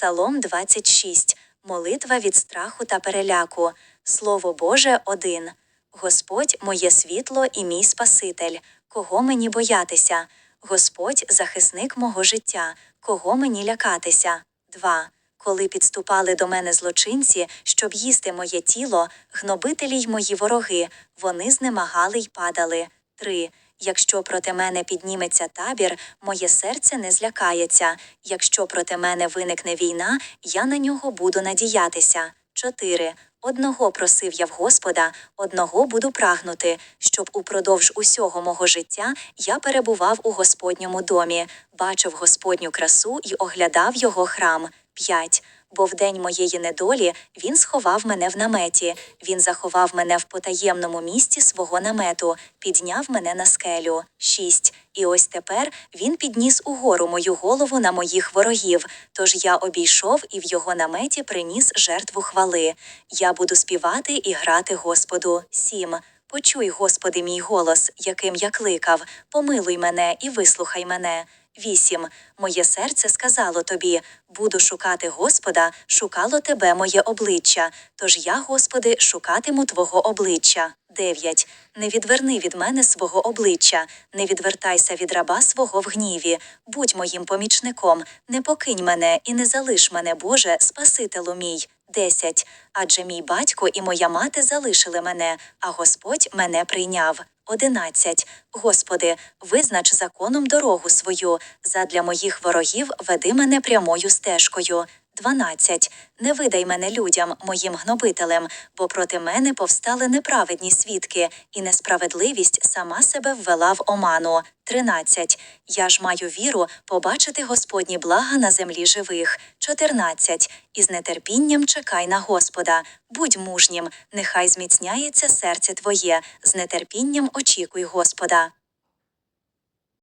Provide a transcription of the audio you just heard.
Псалом 26. Молитва від страху та переляку. Слово Боже 1. Господь моє світло і мій Спаситель. Кого мені боятися? Господь захисник мого життя. Кого мені лякатися? 2. Коли підступали до мене злочинці, щоб їсти моє тіло, гнобителі й мої вороги, вони знемагали й падали. 3. Якщо проти мене підніметься табір, моє серце не злякається. Якщо проти мене виникне війна, я на нього буду надіятися. 4. Одного просив я в Господа, одного буду прагнути, щоб упродовж усього мого життя я перебував у Господньому домі, бачив Господню красу і оглядав його храм. 5. Бо в день моєї недолі він сховав мене в наметі, він заховав мене в потаємному місці свого намету, підняв мене на скелю. 6. І ось тепер він підніс угору мою голову на моїх ворогів. Тож я обійшов і в його наметі приніс жертву хвали. Я буду співати і грати Господу. 7. Почуй, Господи, мій голос, яким я кликав, помилуй мене і вислухай мене. 8. Моє серце сказало тобі: буду шукати Господа, шукало тебе моє обличчя. Тож я, Господи, шукатиму Твого обличчя. 9. Не відверни від мене свого обличчя, не відвертайся від раба свого в гніві. Будь моїм помічником, не покинь мене і не залиш мене, Боже, Спасителю мій. 10. Адже мій батько і моя мати залишили мене, а Господь мене прийняв. 11. Господи, визнач законом дорогу свою, задля моїх ворогів веди мене прямою стежкою. 12. Не видай мене людям, моїм гнобителем, бо проти мене повстали неправедні свідки, і несправедливість сама себе ввела в оману. 13. Я ж маю віру побачити Господні блага на землі живих. 14. І з нетерпінням чекай на Господа. Будь мужнім, нехай зміцняється серце твоє, з нетерпінням очікуй Господа.